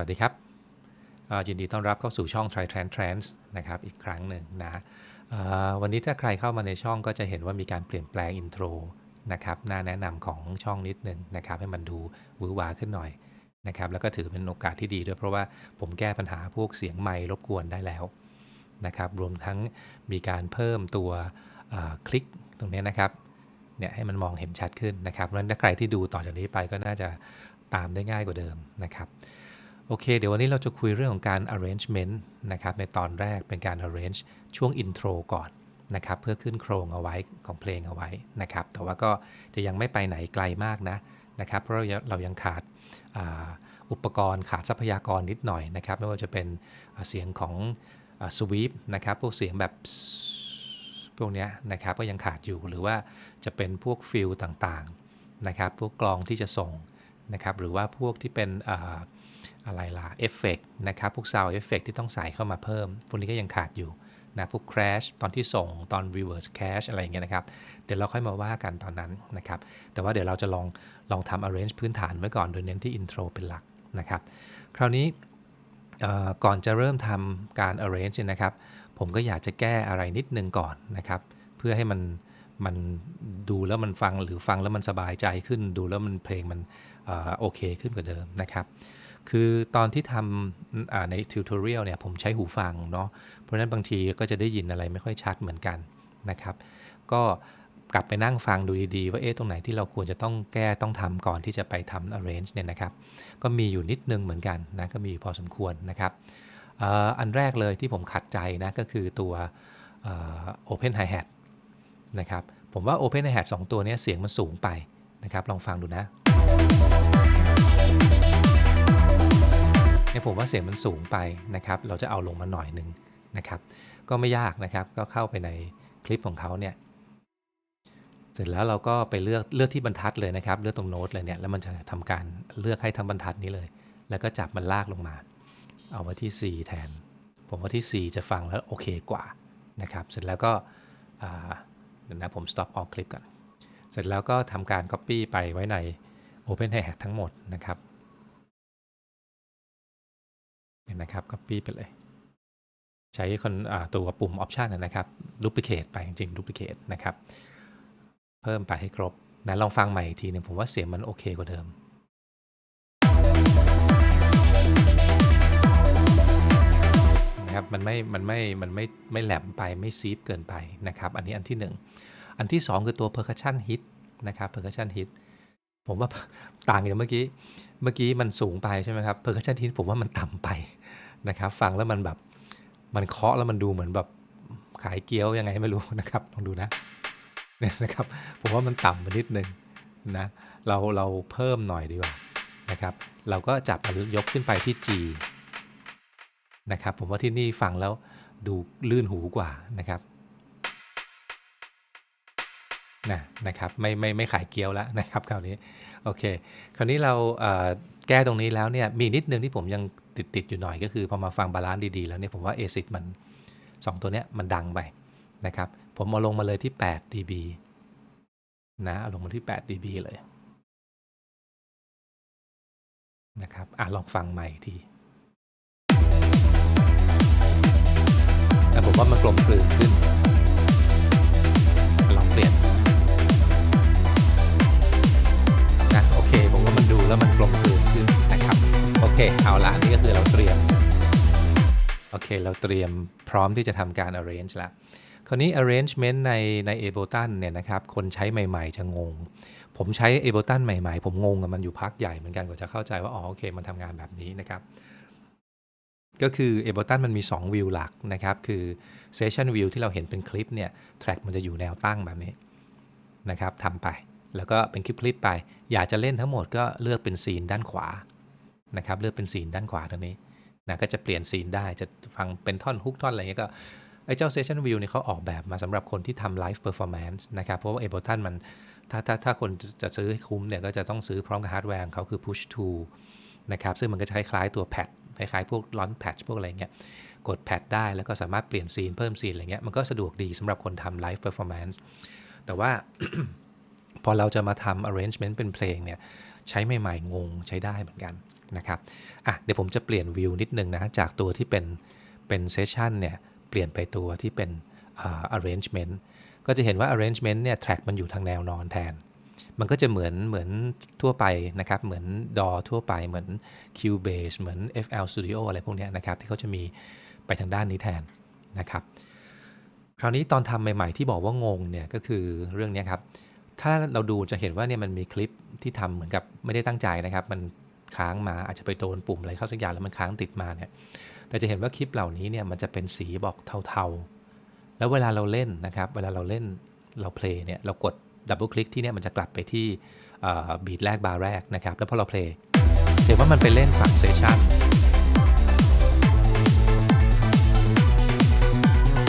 วัสดีครับยินดีต้อนรับเข้าสู่ช่อง Try Trans Trans นะครับอีกครั้งหนึ่งนะวันนี้ถ้าใครเข้ามาในช่องก็จะเห็นว่ามีการเปลี่ยนแปลงอินโทรนะครับน่าแนะนำของช่องนิดหนึ่งนะครับให้มันดูวือวาขึ้นหน่อยนะครับแล้วก็ถือเป็นโอกาสที่ดีด้วยเพราะว่าผมแก้ปัญหาพวกเสียงไมค์รบกวนได้แล้วนะครับรวมทั้งมีการเพิ่มตัวคลิกตรงนี้นะครับเนี่ยให้มันมองเห็นชัดขึ้นนะครับเพราะฉะนั้นถ้าใครที่ดูต่อจากนี้ไปก็น่าจะตามได้ง่ายกว่าเดิมนะครับ โอเค เดี๋ยววันนี้เราจะคุยเรื่องของการ arrangement นะครับในตอนแรกเป็นการ arrange ช่วง intro ก่อนนะครับเพื่อขึ้นโครงเอาไว้ของเพลงเอาไว้นะครับแต่ว่าก็จะยังไม่ไปไหนไกลมากนะนะครับเพราะเรายังเรายังขาดอุปกรณ์ขาดทรัพยากรนิดหน่อยนะครับไม่ว่าจะเป็นเสียงของสวีปนะครับพวกเสียงแบบพวกนี้นะครับก็ยังขาดอยู่หรือว่าจะเป็นพวกฟิลต่างๆนะครับพวกกลองที่จะส่งนะครับหรือว่าพวกที่เป็น อะไรล่ะเอฟเฟกนะครับพวกซาวเอฟเฟกที่ต้องใส่เข้ามาเพิ่ม พวกนี้ก็ยังขาดอยู่นะพวก crash ตอนที่ส่งตอน reverse cache อะไรอย่างเงี้ยนะครับ เดี๋ยวเราค่อยมาว่ากันตอนนั้นนะครับ แต่ว่าเดี๋ยวเราจะลองลองทำ arrange พื้นฐานไว้ก่อนโดยเน้นที่ intro เป็นหลักนะครับ คราวนี้ก่อนจะเริ่มทำการ arrange เนี่ยนะครับ ผมก็อยากจะแก้อะไรนิดนึงก่อนนะครับ เพื่อให้มันมันดูแล้วมันฟังหรือฟังแล้วมันสบายใจขึ้น ดูแล้วมันเพลงมันออโอเคขึ้นกว่าเดิมนะครับ คือตอนที่ทำในทิวทอเรียลเนี่ยผมใช้หูฟังเนาะเพราะฉะนั้นบางทีก็จะได้ยินอะไรไม่ค่อยชัดเหมือนกันนะครับ ก็กลับไปนั่งฟังดูดีๆ ว่าเอ๊ะตรงไหนที่เราควรจะต้องแก้ต้องทำก่อนที่จะไปทำ arrange เนี่ยนะครับ ก็มีอยู่นิดนึงเหมือนกันนะก็มีอยู่พอสมควรนะครับอ,อันแรกเลยที่ผมขัดใจนะก็คือตัวเอ่อ Open Hi Hat นะครับผมว่า Open Hi Hat สองตัวเนี้ยเสียงมันสูงไปนะครับ ลองฟังดูนะ เนี่ยผมว่าเสียงมันสูงไปนะครับ เราจะเอาลงมาหน่อยหนึ่งนะครับ ก็ไม่ยากนะครับ ก็เข้าไปในคลิปของเขาเนี่ย เสร็จแล้วเราก็ไปเลือกเลือกที่บรรทัดเลยนะครับ เลือกตรงโน้ตเลยเนี่ย แล้วมันจะทำการเลือกให้ทั้งบรรทัดนี้เลย แล้วก็จับมันลากลงมา เอาไว้ที่ C แทน ผมว่าที่ C จะฟังแล้วโอเคกว่านะครับ เสร็จแล้วก็เดี๋ยวนะผม stop ออกคลิปก่อน เสร็จแล้วก็ทำการ copy ไปไว้ใน Open Hi Hat ทั้งหมดนะครับ เห็นนะครับ copy ไปเลย ใช้คนตัวปุ่ม option นะนะครับ duplicate ไปจริงๆ duplicate นะครับ เพิ่มไปให้ครบนะลองฟังใหม่อีกทีหนึงผมว่าเสียงมันโอเคกว่าเดิมนะครับมันไม่ มันไม่ มันไม่ ไม่แหลมไป ไม่ซีดเกินไปนะครับ อันนี้อันที่ 1 อันที่ 2 คือตัว percussion hit นะครับ percussion hit ผมว่าต่างจากเมื่อกี้ เมื่อกี้มันสูงไปใช่ไหมครับ percussion hit ผมว่ามันต่ำไป นะครับฟังแล้วมันแบบมันเคาะแล้วมันดูเหมือนแบบขายเกี๊ยวยังไงไม่รู้นะครับลองดูนะเนี่ยนะครับผมว่ามันต่ำไปนิดนึงนะเราเราเพิ่มหน่อยดีกว่านะครับ เราก็จับมันยกขึ้นไปที่ G นะครับผมว่าที่นี่ฟังแล้วดูลื่นหูกว่านะครับนะนะครับไม่ไม่ไม่ขายเกี๊ยวแล้วนะครับคราวนี้โอเค คราวนี้เราแก้ตรงนี้แล้วเนี่ยมีนิดนึงที่ผมยัง ติดติดอยู่หน่อยก็คือพอมาฟังบาลานซ์ดีๆ แล้วเนี่ยผมว่า ASIC มัน 2 ตัวเนี้ยมันดังไปนะครับ ผมเอาลงมาเลยที่ 8 dB นะเอาลงมาที่ 8 dB เลยนะครับอะลองฟังใหม่อีกทีแต่ผมว่ามันกลมกลืนขึ้น ลองเปลี่ยนนะโอเค ผมว่ามันดูแล้วมันกลมกลืน เคเอาละนี่ก็คือเราเตรียม โอเค เราเตรียมพร้อมที่จะทำการ arrange แล้วคราวนี้ arrangement ในใน Ableton เนี่ยนะครับ คนใช้ใหม่ ๆ จะงง ผมใช้ Ableton ใหม่ ๆ ผมงงกับมันอยู่พักใหญ่เหมือนกันกว่าจะเข้าใจว่า อ๋อ โอเค มันทำงานแบบนี้นะครับ ก็คือ Ableton มันมี 2 วิวหลักนะครับ คือ Session View ที่เราเห็นเป็นคลิปเนี่ย แทร็กมันจะอยู่แนวตั้งแบบนี้นะครับทำไป แล้วก็เป็นคลิปคลิปไป อยากจะเล่นทั้งหมดก็เลือกเป็นซีนด้านขวา นะครับเลือกเป็นซีนด้านขวาตรงนี้นะก็จะเปลี่ยนซีนได้จะฟังเป็นท่อนฮุกท่อนอะไรเงี้ยก็ไอ้เจ้า Session View เนี่ยเขาออกแบบมาสำหรับคนที่ทำ Live Performance นส์นะครับเพราะว่า Ableton มันถ้าถ้าถ้าคนจะซื้อให้คุ้มเนี่ยก็จะต้องซื้อพร้อมกับฮาร์ดแวร์ของเขาคือ Push to นะครับซึ่งมันก็จะคล้ายๆตัวแพดคล้ายๆพวก Launch Patch พวกอะไรเงี้ยกดแพดได้แล้วก็สามารถเปลี่ยนซีนเพิ่มซีนอะไรเงี้ยมันก็สะดวกดีสำหรับคนทำ Live Performance แต่ว่าพอเราจะมาทำ arrangement เป็นเพลงเนี่ยใช้ใหม่ๆงงใช้ได้เหมือนกัน นะครับอะเดี๋ยวผมจะเปลี่ยนวิวนิดนึงนะ จากตัวที่เป็นเป็นเซสชันเนี่ยเปลี่ยนไปตัวที่เป็น arrangement ก็จะเห็นว่า arrangement เนี่ย track มันอยู่ทางแนวนอนแทน มันก็จะเหมือนเหมือนทั่วไปนะครับ เหมือน DAW ทั่วไปเหมือน Cubase เหมือน FL Studio อะไรพวกนี้นะครับ ที่เขาจะมีไปทางด้านนี้แทนนะครับ คราวนี้ตอนทำใหม่ๆที่บอกว่างงเนี่ยก็คือเรื่องนี้ครับ ถ้าเราดูจะเห็นว่าเนี่ยมันมีคลิปที่ทำเหมือนกับไม่ได้ตั้งใจนะครับ มัน ค้างมาอาจจะไปโดนปุ่มอะไรเข้าสักอย่างแล้วมันค้างติดมาเนี่ยแต่จะเห็นว่าคลิปเหล่านี้เนี่ยมันจะเป็นสีบอกเทาๆ แล้วเวลาเราเล่นนะครับเวลาเราเล่นเราเพลย์เนี่ยเรากดดับเบิลคลิกที่เนี่ยมันจะกลับไปที่บีทแรกบาร์แรกนะครับแล้วพอเราเพลย์เห็นว่ามันไปเล่นฝั่งเซสชัน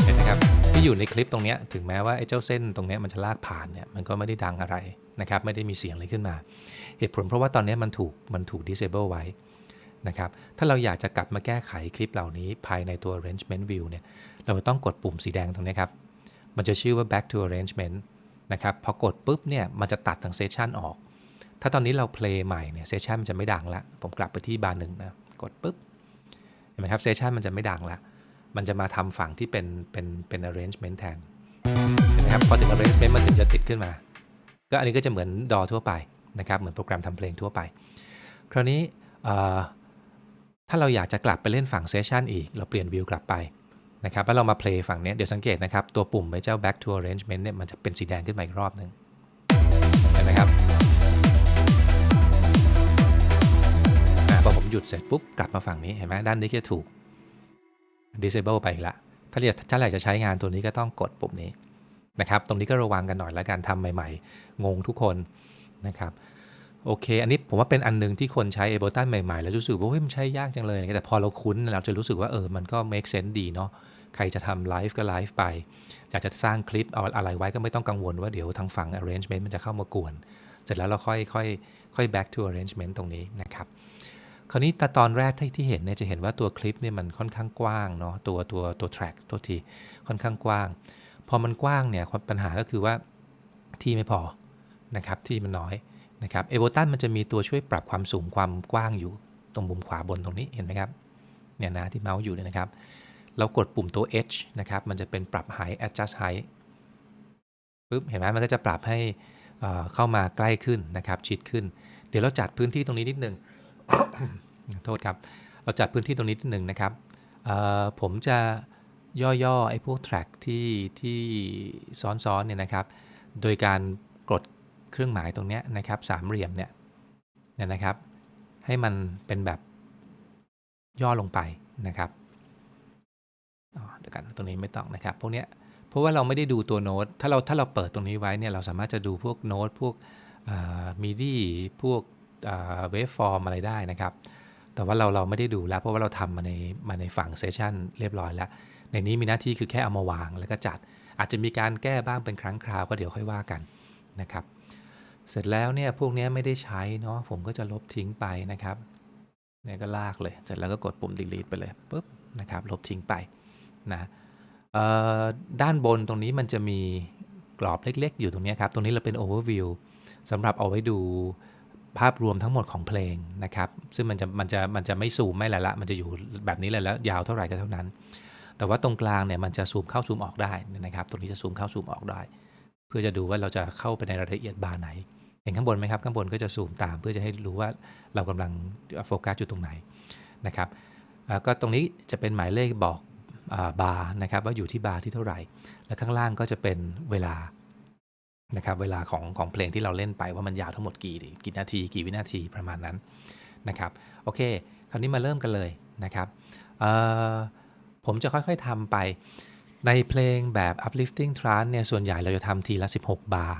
เห็นนะครับที่อยู่ในคลิปตรงนี้ถึงแม้ว่าไอ้เจ้าเส้นตรงนี้มันจะลากผ่านเนี่ยมันก็ไม่ได้ดังอะไร นะครับไม่ได้มีเสียงอะไรขึ้นมา เหตุผลเพราะว่าตอนนี้มันถูกมันถูก disable ไว้นะครับถ้าเราอยากจะกลับมาแก้ไขคลิปเหล่านี้ภายในตัว arrangement view เนี่ยเราจะต้องกดปุ่มสีแดงตรงนี้ครับ มันจะชื่อว่า back to arrangement นะครับพอกดปุ๊บเนี่ยมันจะตัดทั้งเซสชันออก ถ้าตอนนี้เรา play ใหม่เนี่ยเซสชันมันจะไม่ดังละ ผมกลับไปที่บาร์หนึ่งนะกดปุ๊บเห็นไหมครับเซสชันมันจะไม่ดังละ มันจะมาทำฝั่งที่เป็นเป็นเป็น arrangement แทนเห็นไหมครับพอถึง arrangement มันถึงจะติดขึ้นมา ก็อันนี้ก็จะเหมือนดอทั่วไปนะครับเหมือนโปรแกรมทำเพลงทั่วไป คราวนี้ถ้าเราอยากจะกลับไปเล่นฝั่งเซสชันอีก เราเปลี่ยนวิวกลับไปนะครับแล้วเรามาเพลย์ฝั่งนี้เดี๋ยวสังเกตนะครับ ตัวปุ่มไอ้เจ้า back to arrangement เนี่ยมันจะเป็นสีแดงขึ้นมาอีกรอบหนึ่งเห็นไหมครับพอผมหยุดเสร็จปุ๊บกลับมาฝั่งนี้เห็นไหมด้านนี้ก็ถูก disable ไปอีกละถ้าเรียกถ้าอยากจะใช้งานตัวนี้ก็ต้องกดปุ่มนี้ นะครับ ตรงนี้ก็ระวังกันหน่อยแล้วกันทำใหม่ ๆ งงทุกคนนะครับโอเค อันนี้ผมว่าเป็นอันนึงที่คนใช้ Ableton ใหม่ๆ แล้วรู้สึกว่าเฮ้ยมันใช้ยากจังเลย แต่พอเราคุ้นเราจะรู้สึกว่าเออ มันก็ make sense ดีเนาะ ใครจะทำไลฟ์ก็ไลฟ์ไป อยากจะสร้างคลิปเอาอะไรไว้ก็ไม่ต้องกังวลว่าเดี๋ยวทางฝั่ง arrangement มันจะเข้ามากวน เสร็จแล้วเราค่อยค่อยค่อย back to arrangement ตรงนี้นะครับ คราวนี้แต่ตอนแรกที่ที่เห็นเนี่ยจะเห็นว่าตัวคลิปเนี่ยมันค่อนข้างกว้างเนาะ ตัวตัวตัว track ตัวทีค่อนข้างกว้าง พอมันกว้างเนี่ยปัญหาก็คือว่าที่ไม่พอนะครับที่มันน้อยนะครับเอเวอร์ตันมันจะมีตัวช่วยปรับความสูงความกว้างอยู่ตรงมุมขวาบนตรงนี้เห็นไหมครับเนี่ยนะที่เมาส์อยู่เนี่ยนะครับ เรากดปุ่มตัว H นะครับมันจะเป็นปรับ height adjust height ปึ๊บเห็นไหมมันก็จะปรับให้เข้ามาใกล้ขึ้นนะครับชิดขึ้น เดี๋ยวเราจัดพื้นที่ตรงนี้นิดนึงโทษครับ เราจัดพื้นที่ตรงนี้นิดนึงนะครับผมจะ ย่อๆไอ้พวก track ที่ที่ซ้อนๆเนี่ยนะครับ โดยการกดเครื่องหมายตรงนี้นะครับสามเหลี่ยมเนี่ยเนี่ยนะครับ ให้มันเป็นแบบย่อลงไปนะครับเดี๋ยวกันตรงนี้ไม่ต้องนะครับ พวกเนี้ยเพราะว่าเราไม่ได้ดูตัวโน้ตถ้าเราถ้าเราเปิดตรงนี้ไว้เนี่ยเราสามารถจะดูพวกโน้ตพวกมิดี้พวกเวฟฟอร์มอะไรได้นะครับ แต่ว่าเราเราไม่ได้ดูแล้ว เพราะว่าเราทำมาในมาในฝั่งเซสชันเรียบร้อยแล้ว ในนี้มีหน้าที่คือแค่เอามาวางแล้วก็จัด อาจจะมีการแก้บ้างเป็นครั้งคราวก็เดี๋ยวค่อยว่ากันนะครับ เสร็จแล้วเนี่ยพวกนี้ไม่ได้ใช้เนาะผมก็จะลบทิ้งไปนะครับเนี่ยก็ลากเลยเสร็จแล้วก็กดปุ่ม delete ไปเลยปุ๊บนะครับลบทิ้งไปนะด้านบนตรงนี้มันจะมีกรอบเล็กๆ อยู่ตรงนี้ครับ ตรงนี้เราเป็น overview สำหรับเอาไว้ดูภาพรวมทั้งหมดของเพลงนะครับ ซึ่งมันจะมันจะมันจะไม่ซูมไม่ละละ มันจะอยู่แบบนี้เลยแล้วยาวเท่าไหร่ก็เท่านั้น แต่ว่าตรงกลางเนี่ยมันจะซูมเข้าซูมออกได้นะครับ ตรงนี้จะซูมเข้าซูมออกได้ เพื่อจะดูว่าเราจะเข้าไปในรายละเอียดบาร์ไหน เห็นข้างบนไหมครับ ข้างบนก็จะซูมตาม เพื่อจะให้รู้ว่าเรากำลังโฟกัสอยู่ตรงไหนนะครับก็ตรงนี้จะเป็นหมายเลขบอกบาร์นะครับว่าอยู่ที่บาร์ที่เท่าไหร่ และข้างล่างก็จะเป็นเวลานะครับเวลาของของเพลงที่เราเล่นไปว่ามันยาวทั้งหมดกี่กี่นาทีกี่วินาทีประมาณนั้นนะครับโอเค คราวนี้มาเริ่มกันเลยนะครับ ผมจะค่อยๆทำไป ในเพลงแบบ uplifting trance เนี่ยส่วนใหญ่เราจะทำทีละ 16 บาร์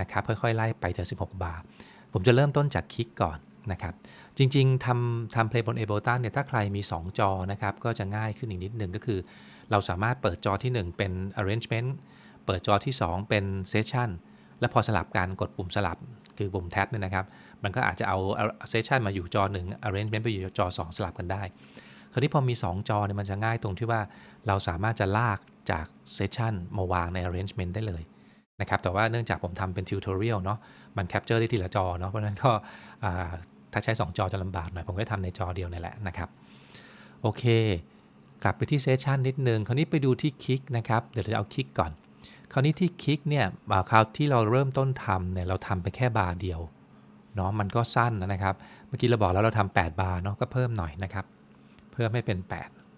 นะครับค่อยๆ ไล่ไปถึง16 บาร์ผมจะเริ่มต้นจากคลิกก่อนนะครับจริงๆทำทำเพลงบน Ableton เนี่ยถ้าใครมี 2 จอนะครับก็จะง่ายขึ้นอีกนิดนึงก็คือ เราสามารถเปิดจอที่ 1 เป็น arrangement เปิดจอที่ 2 เป็น session แล้วพอสลับกันกดปุ่มสลับคือปุ่มแท็บเนี่ยนะครับ มันก็อาจจะเอา session มาอยู่จอ1 arrangement ไปอยู่จอ 2 สลับกันได้ คราวนี้พอมี 2 จอเนี่ยมันจะง่ายตรงที่ว่าเราสามารถจะลากจาก session มาวางใน arrangement ได้เลยนะครับแต่ว่าเนื่องจากผมทำเป็นทิวทอเรียลเนาะมันแคปเจอร์ได้ทีละจอเนาะเพราะนั้นก็ถ้าใช้ 2 จอจะลำบากหน่อย ผมก็ทำในจอเดียวนี่แหละนะครับ โอเค กลับไปที่เซสชันนิดนึง คราวนี้ไปดูที่คลิกนะครับเดี๋ยวจะเอาคลิกก่อน คราวนี้ที่คลิกเนี่ยคราวที่เราเริ่มต้นทำเนี่ยเราทำไปแค่บาร์เดียวเนาะมันก็สั้นนะครับ เมื่อกี้เราบอกแล้วเราทำ8บาร์เนาะก็เพิ่มหน่อยนะครับ พิ่มให้เป็น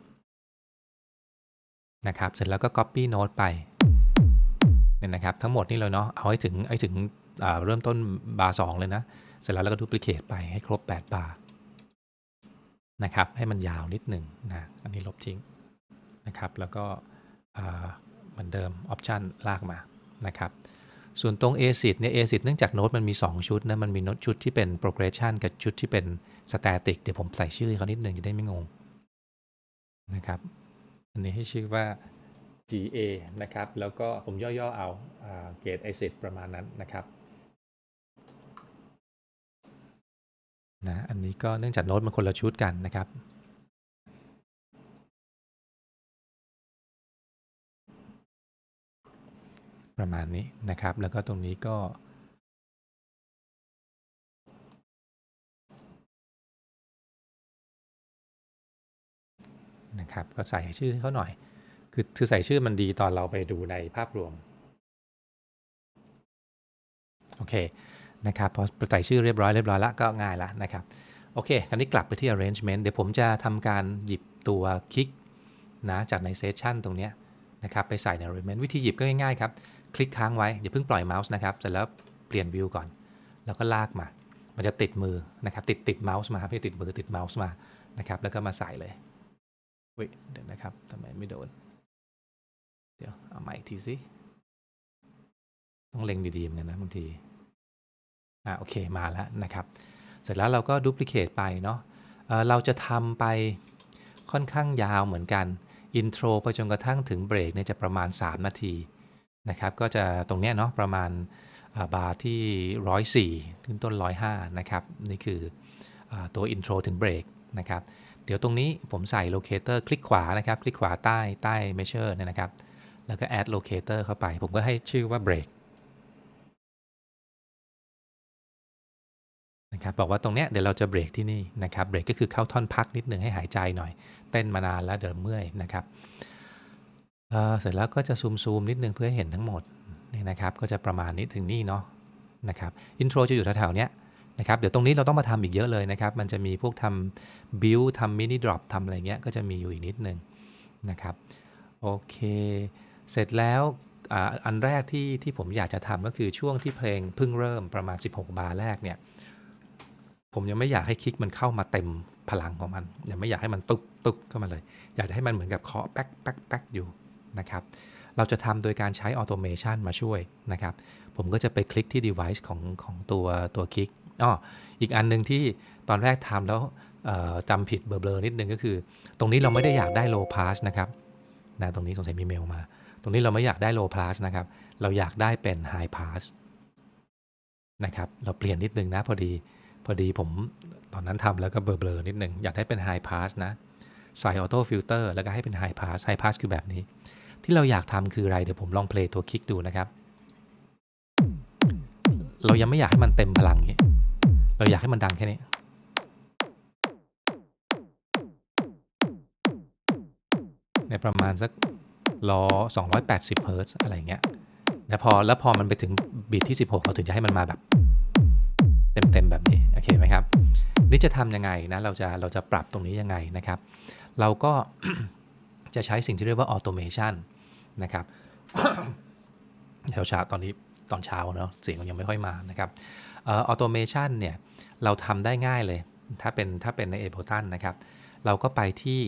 8 นะครับ เสร็จแล้วก็ Copy Note ไปเนี่ยนะครับ ทั้งหมดนี่เลยเนาะเอาให้ถึงให้ถึงเริ่มต้นบาร์2เลยนะ เสร็จแล้วเราก็ดูปลิเคทไปให้ครบ 8 บาร์นะครับ ให้มันยาวนิดหนึ่งนะอันนี้ลบทิ้งนะครับ แล้วก็เหมือนเดิมออปชันลากมานะครับส่วนตรง ACID เนี่ย ACID เนื่องจากโน้ตมันมี 2 ชุดนะ มันมีโน้ตชุดที่เป็น progression กับชุดที่เป็น static เดี๋ยวผมใส่ชื่อเขานิดหนึ่งจะได้ไม่งง นะครับ อันนี้ให้ชื่อว่า GA นะครับ แล้วก็ผมย่อๆเอาเกรด ACID ประมาณนั้นนะครับนะอันนี้ก็เนื่องจากโน้ตมันคนละชุดกันนะครับประมาณนี้นะครับ แล้วก็ตรงนี้ก็ นะครับ ก็ใส่ชื่อให้เขาหน่อย คือคือใส่ชื่อมันดีตอนเราไปดูในภาพรวม โอเคนะครับพอใส่ชื่อเรียบร้อยเรียบร้อยละก็ง่ายละนะครับ โอเค คราวนี้กลับไปที่ arrangement เดี๋ยวผมจะทำการหยิบตัวคลิกนะจากในเซสชันตรงนี้นะครับไปใส่ใน arrangement วิธีหยิบก็ง่ายๆครับ คลิกค้างไว้ อย่าเพิ่งปล่อยเมาส์นะครับเสร็จแล้วเปลี่ยนวิวก่อน แล้วก็ลากมา มันจะติดมือนะครับติดติดเมาส์มาไม่ติดมือติดเมาส์มานะครับแล้วก็มาใส่เลย วิเดี๋ยวนะครับทำไมไม่โดน เดี๋ยวเอาใหม่อีกทีสิต้องเล็งดีๆเหมือนกันนะบางทีอ่าโอเคมาแล้วนะครับ เสร็จแล้วเราก็ดูพลิเคทไปเนาะเเราจะทำไปค่อนข้างยาวเหมือนกันอินโทรไปจนกระทั่งถึงเบรกเนี่ยจะประมาณ 3 นาทีนะครับก็จะตรงเนี้ยเนาะประมาณาบาร์ที่ 104ขึ้นต้น 105 นะครับ นี่คืออตัวอินโทรถึงเบรกนะครับ เดี๋ยวตรงนี้ผมใส่โลเคเตอร์คลิกขวานะครับ คลิกขวาใต้ใต้ measure เนี่ยนะครับ แล้วก็ add locator เข้าไป ผมก็ให้ชื่อว่า break นะครับบอกว่าตรงเนี้ยเดี๋ยวเราจะเบรกที่นี่นะครับเบรกก็คือเข้าท่อนพักนิดหนึ่งให้หายใจหน่อย เต้นมานานแล้วเดี๋ยวเมื่อยนะครับเเสร็จแล้วก็จะซูมซูมนิดนึงเพื่อให้เห็นทั้งหมดนี่นะครับก็จะประมาณนี้ถึงนี่เนาะนะครับอินโทรจะอยู่แถวๆเนี้ย นะครับเดี๋ยวตรงนี้เราต้องมาทำอีกเยอะเลยนะครับ มันจะมีพวกทำบิลทำมินิดรอปทำอะไรเงี้ยก็จะมีอยู่อีกนิดนึงนะครับโอเค เสร็จแล้วอ,อันแรกที่ที่ผมอยากจะทำก็คือช่วงที่เพลงเพิ่งเริ่มประมาณ 16 บาร์แรกเนี่ย ผมยังไม่อยากให้คลิกมันเข้ามาเต็มพลังของมัน ยังไม่อยากให้มันตึกตึกเข้ามาเลย อยากจะให้มันเหมือนกับเคาะแป๊กแป๊กแป๊กอยู่นะครับเราจะทำโดยการใช้ออโตเมชันมาช่วยนะครับ ผมก็จะไปคลิกที่ device ของของตัวตัวคลิก อ้ออีกอันหนึ่งที่ตอนแรกทำแล้วจำผิดเบลอๆนิดนึงก็คือ ตรงนี้เราไม่ได้อยากได้ low pass นะครับนะตรงนี้สงสัยมีเมลมา ตรงนี้เราไม่อยากได้ low pass นะครับ เราอยากได้เป็น high pass นะครับ เราเปลี่ยนนิดนึงนะพอดี พอดีผมตอนนั้นทำแล้วก็เบลอๆนิดนึง อยากให้เป็น High Pass นะ ใส่ Auto Filter แล้วก็ให้เป็น High Pass High Pass คือแบบนี้ ที่เราอยากทำคืออะไร เดี๋ยวผมลองเพลย์ตัวคลิกดูนะครับ เรายังไม่อยากให้มันเต็มพลังนี้ อยากให้มันดังแค่นี้ในประมาณสักล้อ280 เฮิร์ตซ์อะไรเงี้ยแล้วพอแล้วพอมันไปถึงบีทที่ 16 เราถึงจะให้มันมาแบบ เต็มๆแบบนี้โอเคไหมครับนี่จะทำยังไงนะเราจะเราจะปรับตรงนี้ยังไงนะครับ เราก็จะใช้สิ่งที่เรียกว่าออโตเมชันนะครับแถวเช้าตอนนี้ตอนเช้าเนาะเสียงมันยังไม่ค่อยมานะครับออโตเมชันเนี่ย เราทำได้ง่ายเลย ถ้าเป็นถ้าเป็นใน Ableton นะครับ เราก็ไปที่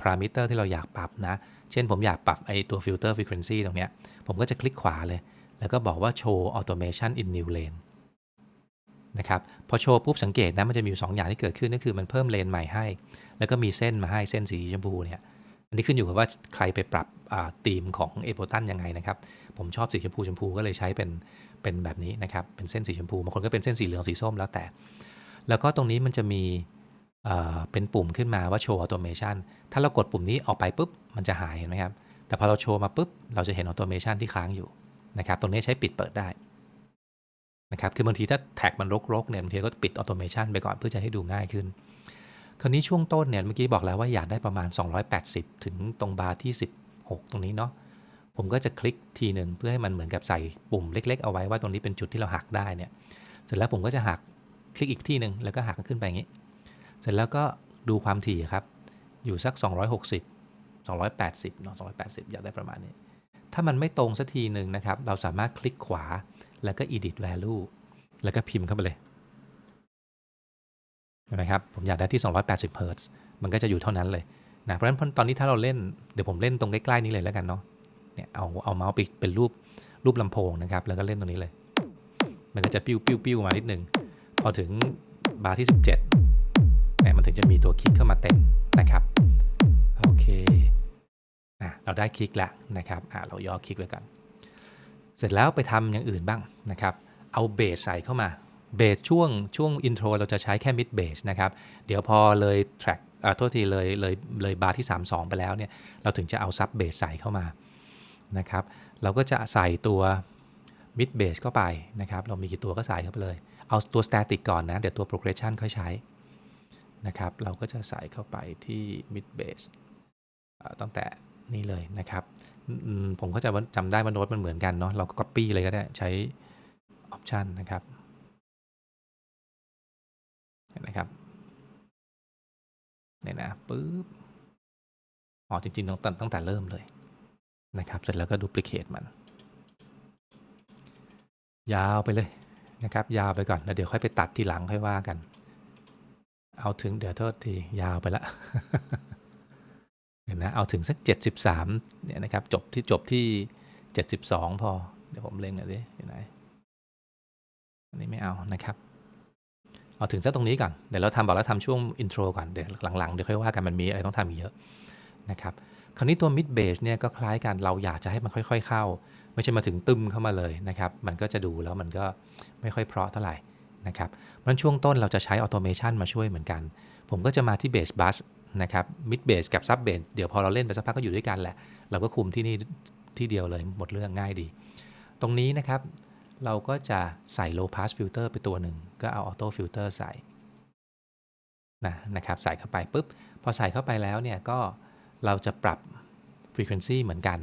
พารามิเตอร์ที่เราอยากปรับนะ เช่นผมอยากปรับไอตัว filter frequency ตรงเนี้ย ผมก็จะคลิกขวาเลย แล้วก็บอกว่า show automation in new lane นะครับ พอโชว์ปุ๊บสังเกตนะ มันจะมีอยู่สองอย่างที่เกิดขึ้นก็คือมันเพิ่มเลนใหม่ให้ แล้วก็มีเส้นมาให้เส้นสีชมพูเนี่ย อันนี้ขึ้นอยู่กับว่าใครไปปรับธีมของ a b l e t o n ยังไงนะครับ ผมชอบสีชมพูชมพูก็เลยใช้เป็น เป็นแบบนี้นะครับเป็นเส้นสีชมพูบางคนก็เป็นเส้นสีเหลืองสีส้มแล้วแต่ แล้วก็ตรงนี้มันจะมีเเป็นปุ่มขึ้นมาว่า show automation ถ้าเรากดปุ่มนี้ออกไปปุ๊บมันจะหายเห็นไหมครับ แต่พอเราโชว์มาปุ๊บเราจะเห็น automation ที่ค้างอยู่นะครับ ตรงนี้ใช้ปิดเปิดได้นะครับ คือบางทีถ้าแท็กมันรกๆเนี่ยบางทีก็ปิดออโตเมชันไปก่อนเพื่อจะให้ดูง่ายขึ้น คราวนี้ช่วงต้นเนี่ยเมื่อกี้บอกแล้วว่าอยากได้ประมาณ 280 ถึงตรงบาร์ที่ 16 ตรงนี้เนาะ ผมก็จะคลิกทีหนึ่งเพื่อให้มันเหมือนกับใส่ปุ่มเล็ก ๆ เอาไว้ว่าตรงนี้เป็นจุดที่เราหักได้เนี่ย เสร็จแล้วผมก็จะหักคลิกอีกที่หนึ่งแล้วก็หักขึ้นไปอย่างนี้ เสร็จแล้วก็ดูความถี่ครับ อยู่สัก 260 280เนาะ280 อยากได้ประมาณนี้ ถ้ามันไม่ตรงสักทีหนึ่งนะครับ เราสามารถคลิกขวาแล้วก็ edit value แล้วก็พิมพ์เข้าไปเลยเห็นไหมครับ ผมอยากได้ที่ 280 Hz มันก็จะอยู่เท่านั้นเลยนะ เพราะฉะนั้นตอนนี้ถ้าเราเล่น เดี๋ยวผมเล่นตรงใกล้ ๆ นี้เลยแล้วกันเนาะ เนี่ยเอาเอาเมาส์ไปเป็นรูปรูปลำโพงนะครับ แล้วก็เล่นตรงนี้เลย มันก็จะปิ้วปิ้วปิ้วมานิดนึง พอถึงบาร์ที่ 17เนี่ยมันถึงจะมีตัวคลิกเข้ามาเต็มนะครับ โอเคอะเราได้คลิกแล้วนะครับอะเราย่อคลิกไว้กันเสร็จแล้วไปทำอย่างอื่นบ้างนะครับ เอาเบสใส่เข้ามา เบสช่วงช่วงอินโทรเราจะใช้แค่มิดเบสนะครับ เดี๋ยวพอเลยแทร็กอ่าโทษทีเลยเลยเลยบาร์ที่ 3 2 ไปแล้วเนี่ย เราถึงจะเอาซับเบสใส่เข้ามา นะครับ เราก็จะใส่ตัวมิดเบสเข้าไปนะครับ เรามีกี่ตัวก็ใส่เข้าไปเลย เอาตัว static ก่อนนะ เดี๋ยวตัว progression ค่อยใช้นะครับ เราก็จะใส่เข้าไปที่ mid bass ตั้งแต่นี่เลยนะครับอืมผมก็จะว่าจำได้ว่าโน้ตมันเหมือนกันเนาะ เราก็ copy เลยก็ได้ใช้ option นะครับนไหมครับเนี่ยนะปึ๊บอ๋อจริงๆต้องตั้งแต่เริ่มเลย นะครับ เสร็จแล้วก็ดู p l i c a t e มัน ยาวไปเลยนะครับ ยาวไปก่อนแล้วเดี๋ยวค่อยไปตัดทีหลังค่อยว่ากัน เอาถึงเดี๋ยวโทษทียาวไปละเห็นนะเอาถึงสัก 73เนี่ยนะครับจบที่จบที่ 72 พอ เดี๋ยวผมเล็งหน่อยดิอยู่ไหนอันนี้ไม่เอานะครับเอาถึงสักตรงนี้ก่อน เดี๋ยวเราทำบอกแล้วทำช่วงอินโทรก่อน เดี๋ยวหลังๆ เดี๋ยวค่อยว่ากันมันมีอะไรต้องทำอีกเยอะนะครับ คราวนี้ตัว mid bass เนี่ยก็คล้ายกันเราอยากจะให้มันค่อย ๆ เข้า ไม่ใช่มาถึงตึมเข้ามาเลยนะครับ มันก็จะดูแล้วมันก็ไม่ค่อยเพราะเท่าไหร่นะครับมันช่วงต้นเราจะใช้ออโตเมชันมาช่วยเหมือนกัน ผมก็จะมาที่ bass bus นะครับ mid bass กับ sub bass เดี๋ยวพอเราเล่นไปสักพักก็อยู่ด้วยกันแหละ เราก็คุมที่นี่ที่เดียวเลยหมดเรื่องง่ายดี ตรงนี้นะครับ เราก็จะใส่ low pass filter ไปตัวหนึ่ง ก็เอา auto filter ใส่นะนะครับใส่เข้าไปปุ๊บ พอใส่เข้าไปแล้วเนี่ยก็ เราจะปรับ frequency เหมือนกัน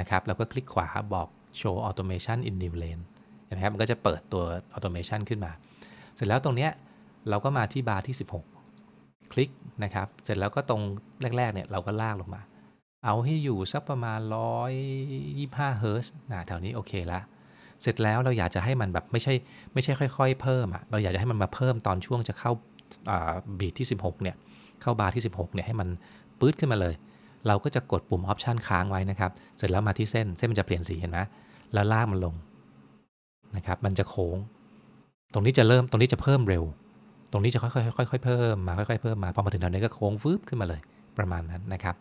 นะครับแล้วก็คลิกขวาบอก show automation in new lane นะครับมันก็จะเปิดตัว automation ขึ้นมา เสร็จแล้วตรงเนี้ยเราก็มาที่บาร์ที่ 16 คลิกนะครับ เสร็จแล้วก็ตรงแรกๆเนี่ยเราก็ลากลงมา เอาให้อยู่สักประมาณ 125เฮิร์ตซ์นะแถวนี้โอเคละเสร็จแล้วเราอยากจะให้มันแบบไม่ใช่ไม่ใช่ค่อย ๆ เพิ่มอะเราอยากจะให้มันมาเพิ่มตอนช่วงจะเข้าบีทที่ 16เนี่ยเข้าบาร์ที่ 16เนี่ยให้มันปื๊ดขึ้นมาเลย เราก็จะกดปุ่มออปชันค้างไว้นะครับ เสร็จแล้วมาที่เส้น เส้นมันจะเปลี่ยนสีเห็นไหมแล้วลากมันลงนะครับ มันจะโค้ง ตรงนี้จะเริ่ม ตรงนี้จะเพิ่มเร็ว ตรงนี้จะค่อยๆค่อยๆเพิ่มมาค่อยๆเพิ่มมา พอมาถึงแถวนี้ก็โค้งฟึบขึ้นมาเลย ประมาณนั้นนะครับ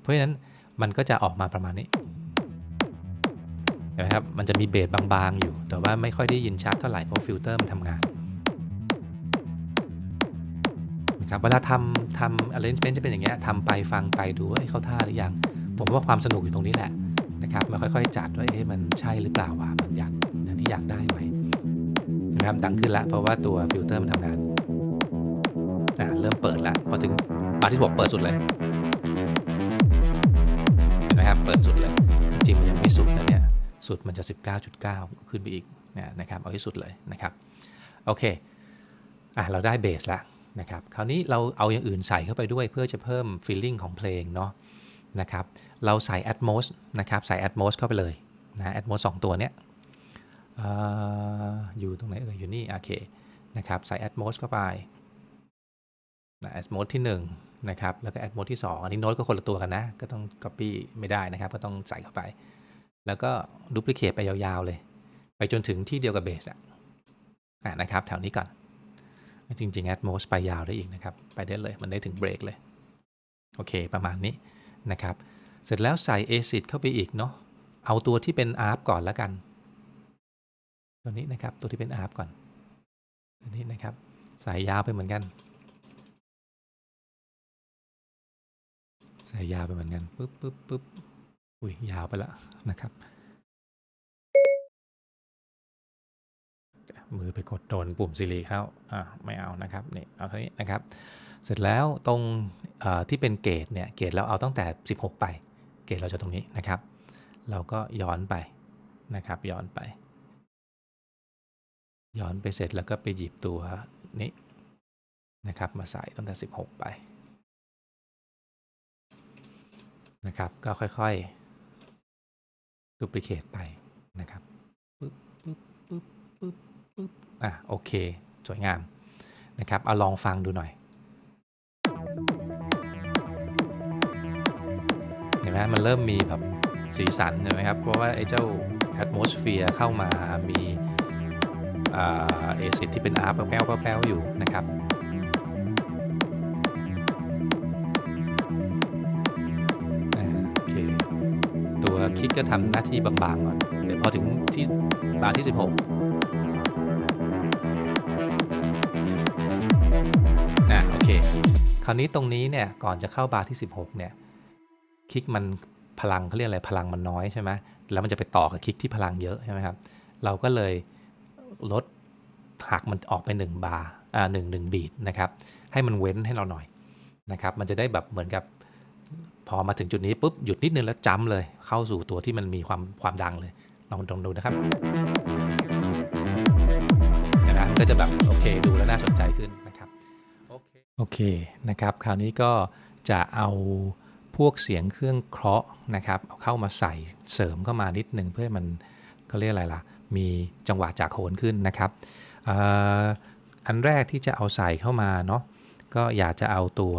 เพราะฉะนั้นมันก็จะออกมาประมาณนี้เห็นไหมครับ มันจะมีเบสบางๆอยู่ แต่ว่าไม่ค่อยได้ยินชัดเท่าไหร่เพราะฟิลเตอร์มันทำงาน นะครับเวลาทำทำ arrangement จะเป็นอย่างเงี้ยทำไปฟังไปดูว่าเข้าท่าหรือยัง ผมว่าความสนุกอยู่ตรงนี้แหละนะครับมาค่อยๆ จัดว่าเอ๊ะมันใช่หรือเปล่าวะมันอยากอย่างที่อยากได้ไหมนะครับดังขึ้นละเพราะว่าตัวฟิลเตอร์มันทำงานอ่าเริ่มเปิดละพอถึงบาร์ที่บอกเปิดสุดเลยเห็นไหมครับเปิดสุดเลย จริงๆมันยังไม่สุดนะเนี่ยสุดมันจะ 19.9 ขึ้นไปอีกนะนะครับเอาที่สุดเลยนะครับโอเคอะเราได้เบสแล้ว นะครับคราวนี้เราเอาอย่างอื่นใส่เข้าไปด้วยเพื่อจะเพิ่มฟีลลิ่งของเพลงเนาะนะครับเราใส่ Atmos นะครับใส่ Atmos เข้าไปเลยนะ Atmos 2 ตัวเนี้ยออยู่ตรงไหนเอ่ยอยู่นี่โอเคนะครับใส่ Atmos เข้าไปนะ Atmos ที่1นะครับแล้วก็ Atmos ที่ 2 อันนี้โน้ตก็คนละตัวกันนะ ก็ต้อง Copy ไม่ได้นะครับ ก็ต้องใส่เข้าไป แล้วก็ดูพลิเคทไปยาวๆเลย ไปจนถึงที่เดียวกับเบสอะอะนะครับแถวนี้ก่อน จริงๆ Atmos ไปยาวได้อีกนะครับ ไปได้เลย มันได้ถึงเบรกเลย โอเค ประมาณนี้นะครับ เสร็จแล้วใส่ acid เข้าไปอีกเนาะ เอาตัวที่เป็น ARP ก่อนแล้วกัน ตัวนี้นะครับ ตัวที่เป็น ARP ก่อน ตัวนี้นะครับ ใส่ยาวไปเหมือนกัน ใส่ยาวไปเหมือนกัน ปึ๊บปึ๊บปึ๊บอุ้ย ยาวไปละนะครับ มือไปกดโดนปุ่มซีรีเข้าอ่าไม่เอานะครับนี่เอาเท่านี้นะครับ เสร็จแล้วตรงที่เป็นเกตเนี่ยเกตเราเอาตั้งแต่ 16 ไป เกตเราจะตรงนี้นะครับ เราก็ย้อนไปนะครับย้อนไป ย้อนไปเสร็จแล้วก็ไปหยิบตัวนี้นะครับมาใส่ตั้งแต่ 16 ไปนะครับก็ค่อยๆดูปลิเคตไปนะครับปึ๊บปึ๊บปึ๊บปึ๊บ ปึ๊บอะโอเค สวยงามนะครับเอาลองฟังดูหน่อย เห็นไหมมันเริ่มมีแบบสีสันใช่ไหมครับ เพราะว่าไอ้เจ้า atmosphere เข้ามามีเอซิดที่เป็นอาร์แป๊วแป๊วอยู่นะครับโอเคตัวคิกก็ทำหน้าที่บางๆก่อนเดี๋ยวพอถึงที่บาร์ที่ 16 คราวนี้ตรงนี้เนี่ยก่อนจะเข้าบาร์ที่ 16เนี่ยคลิกมันพลังเขาเรียกอะไรพลังมันน้อยใช่ไหมแล้วมันจะไปต่อกับคลิกที่พลังเยอะใช่ไหมครับเราก็เลยลดหักมันออกไป 1 บาร์อ่าหนึ่งหนึ่งบีทนะครับให้มันเว้นให้เราหน่อยนะครับมันจะได้แบบเหมือนกับพอมาถึงจุดนี้ปุ๊บหยุดนิดนึงแล้วจ้ำเลย เข้าสู่ตัวที่มันมีความความดังเลยลองลองดูนะครับเห็นไหมก็จะแบบโอเคดูแล้วน่าสนใจขึ้น โอเคนะครับ คราวนี้ก็จะเอาพวกเสียงเครื่องเคราะห์นะครับเอาเข้ามาใส่เสริมเข้ามานิดนึงเพื่อให้มันเขาเรียกอะไรล่ะ มีจังหวะจากโหนขึ้นนะครับออันแรกที่จะเอาใส่เข้ามาเนาะก็อยากจะเอาตัว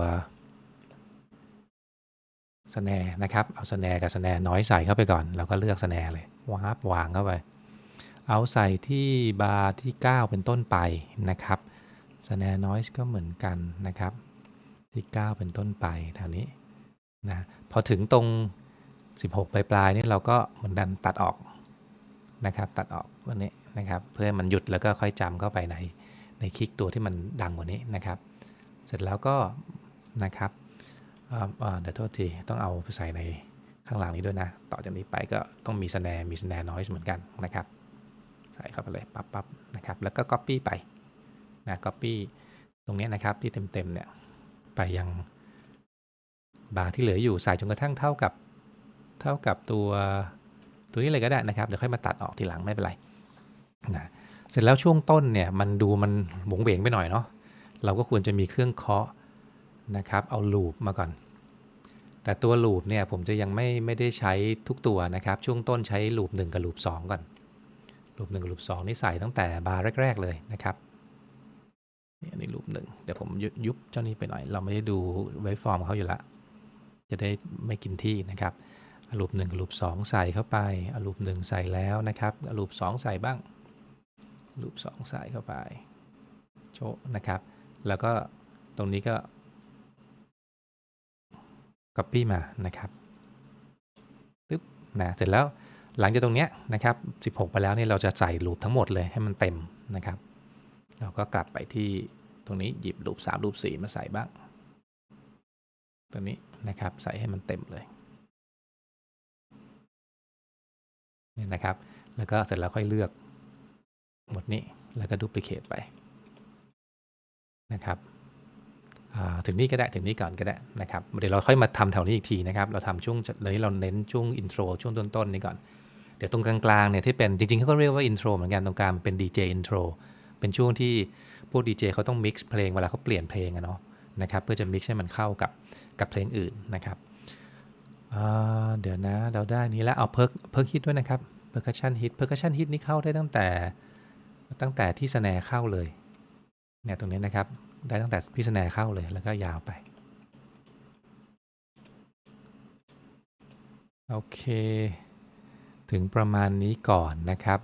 สแนร์นะครับ เอาสแนร์กับสแนร์น้อยใส่เข้าไปก่อน แล้วก็เลือกสแนร์เลยวาบวางเข้าไป เอาใส่ที่บาร์ที่ 9 เป็นต้นไปนะครับ สแนร์น้อยก็เหมือนกันนะครับ ที่ 9 เป็นต้นไปแถวนี้นะพอถึงตรง 16 ปลายปลายนี่เราก็เหมือนดันตัดออกนะครับตัดออกวันนี้นะครับ เพื่อให้มันหยุดแล้วก็ค่อยจำเข้าไปในในคลิกตัวที่มันดังกว่านี้นะครับ เสร็จแล้วก็นะครับเดี๋ยวโทษทีต้องเอาไปใส่ในข้างหลังนี้ด้วยนะ ต่อจากนี้ไปก็ต้องมีสแนร์มีสแนร์น้อยเหมือนกันนะครับ ใส่เข้าไปเลยปั๊บปั๊บนะครับ แล้วก็ Copy ไป นะ Copy ตรงนี้นะครับที่เต็มๆเนี่ยไปยังบาร์ที่เหลืออยู่ใส่จนกระทั่งเท่ากับเท่ากับตัวตัวนี้เลยก็ได้นะครับเดี๋ยวค่อยมาตัดออกทีหลังไม่เป็นไรนะเสร็จแล้วช่วงต้นเนี่ยมันดูมันหวงเหวงไปหน่อยเนาะเราก็ควรจะมีเครื่องเคาะนะครับเอาลูปมาก่อน แต่ตัวลูปเนี่ยผมจะยังไม่ไม่ได้ใช้ทุกตัวนะครับ ช่วงต้นใช้ลูป1กับลูป2ก่อนลูป1กับลูป2นี่ใส่ตั้งแต่บาร์แรก ๆ เลยนะครับ นี่อันนี้ลูปหนึ่งเดี๋ยวผมยุยุบเจ้านี้ไปหน่อย เราไม่ได้ดูไวฟอร์มเขาอยู่ละ จะได้ไม่กินที่นะครับเอาลูป1กับลูป2ใส่เข้าไปเอาลูป1ใส่แล้วนะครับเอาลูป2ใส่บ้างลูป2ใส่เข้าไป โชะนะครับ แล้วก็ตรงนี้ก็ Copy มานะครับปึ๊บนะเสร็จแล้วหลังจากตรงเนี้ยนะครับ 16 ไปแล้วเนี่ยเราจะใส่ลูปทั้งหมดเลยให้มันเต็มนะครับ เราก็กลับไปที่ตรงนี้หยิบลูป3ลูป4มาใส่บ้างตัวนี้นะครับใส่ให้มันเต็มเลยนี่นะครับ แล้วก็เสร็จแล้วค่อยเลือกหมดนี้แล้วก็ดูปลิเคตไปนะครับถึงนี้ก็ได้ถึงนี้ก่อนก็ได้นะครับเดี๋ยวเราค่อยมาทำแถวนี้อีกทีนะครับเราทำช่วงเลยเราเน้นช่วงอินโทรช่วงต้นๆนี้ก่อน เดี๋ยวตรงกลางๆเนี่ยที่เป็นจริงๆเขาก็เรียกว่าอินโทรเหมือนกันตรงกลางเป็นดีเจอินโทร เป็นช่วงที่พวกดีเจเขาต้องมิกซ์เพลงเวลาเขาเปลี่ยนเพลงอะเนาะนะครับเพื่อจะมิกซ์ให้มันเข้ากับกับเพลงอื่นนะครับเดี๋ยวนะเราได้นี้แล้วเอาเพิร์กเพิร์กฮิตด้วยนะครับเพิร์กชันฮิตเพิร์กชันฮิตนี่เข้าได้ตั้งแต่ตั้งแต่ที่สแนร์เข้าเลยเนี่ยตรงนี้นะครับ ได้ตั้งแต่พิษณาเข้าเลยแล้วก็ยาวไปโอเค ถึงประมาณนี้ก่อนนะครับ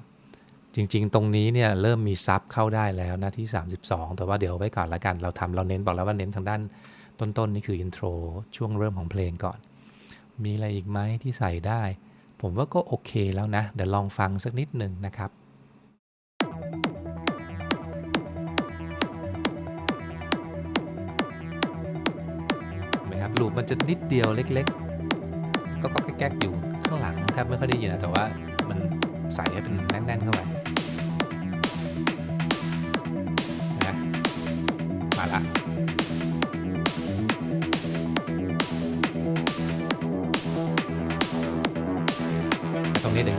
จริง ๆ ตรงนี้เนี่ยเริ่มมีซับเข้าได้แล้วนะที่ 32 แต่ว่าเดี๋ยวไว้ก่อนละกัน เราทำเราเน้นบอกแล้วว่าเน้นทางด้านต้นๆนี่คืออินโทรช่วงเริ่มของเพลงก่อน มีอะไรอีกไหมที่ใส่ได้ ผมว่าก็โอเคแล้วนะ เดี๋ยวลองฟังสักนิดหนึ่งนะครับนะครับลูปมันจะนิดเดียวเล็ก ๆ ก็ก็แก๊กอยู่ข้างหลังแทบไม่ค่อยได้ยินนะแต่ว่ามันใส่ให้เป็นแน่นๆเข้าไป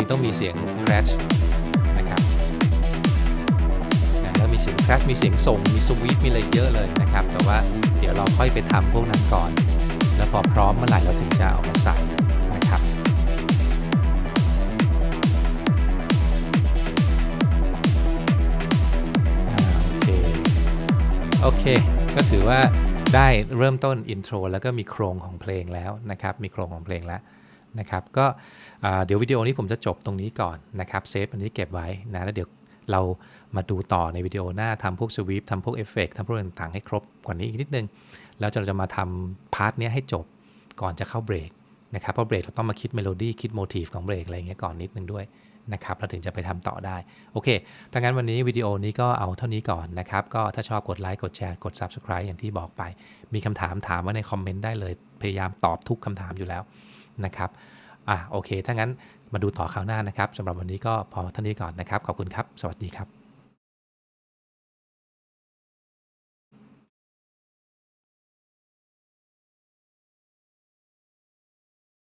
งต้องมีเสียง crash นะครับแล้วมีเสียง crash มีเสียงส่ง มีสวีปมีอะไรเยอะเลยนะครับ แต่ว่าเดี๋ยวเราค่อยไปทำพวกนั้นก่อน แล้วพอพร้อมเมื่อไหร่เราถึงจะเอามาใส่นะครับโอเค โอเค ก็ถือว่าได้เริ่มต้นอินโทรแล้วก็มีโครงของเพลงแล้วนะครับ มีโครงของเพลงแล้ว นะครับก็เดี๋ยววิดีโอนี้ผมจะจบตรงนี้ก่อนนะครับเซฟอันนี้เก็บไว้นะแล้วเดี๋ยวเรามาดูต่อในวิดีโอหน้าทำพวกสวีปทำพวกเอฟเฟกต์ทำพวกต่างๆให้ครบกว่านี้อีกนิดนึง แล้วเราจะมาทำพาร์ทนี้ให้จบก่อนจะเข้าเบรกนะครับเพราะเบรกเราต้องมาคิดเมโลดี้คิดโมทีฟของเบรกอะไรอย่างเงี้ยก่อนนิดนึงด้วยนะครับเราถึงจะไปทำต่อได้ โอเคถ้างั้นวันนี้วิดีโอนี้ก็เอาเท่านี้ก่อนนะครับ ก็ถ้าชอบกดไลค์กดแชร์กด Subscribe อย่างที่บอกไป มีคำถามถามไว้ในคอมเมนต์ได้เลย พยายามตอบทุกคำถามอยู่แล้ว นะครับอะโอเค ถ้างั้นมาดูต่อคราวหน้านะครับสำหรับวันนี้ก็พอเท่านี้ก่อนนะครับ ขอบคุณครับ สวัสดีครับ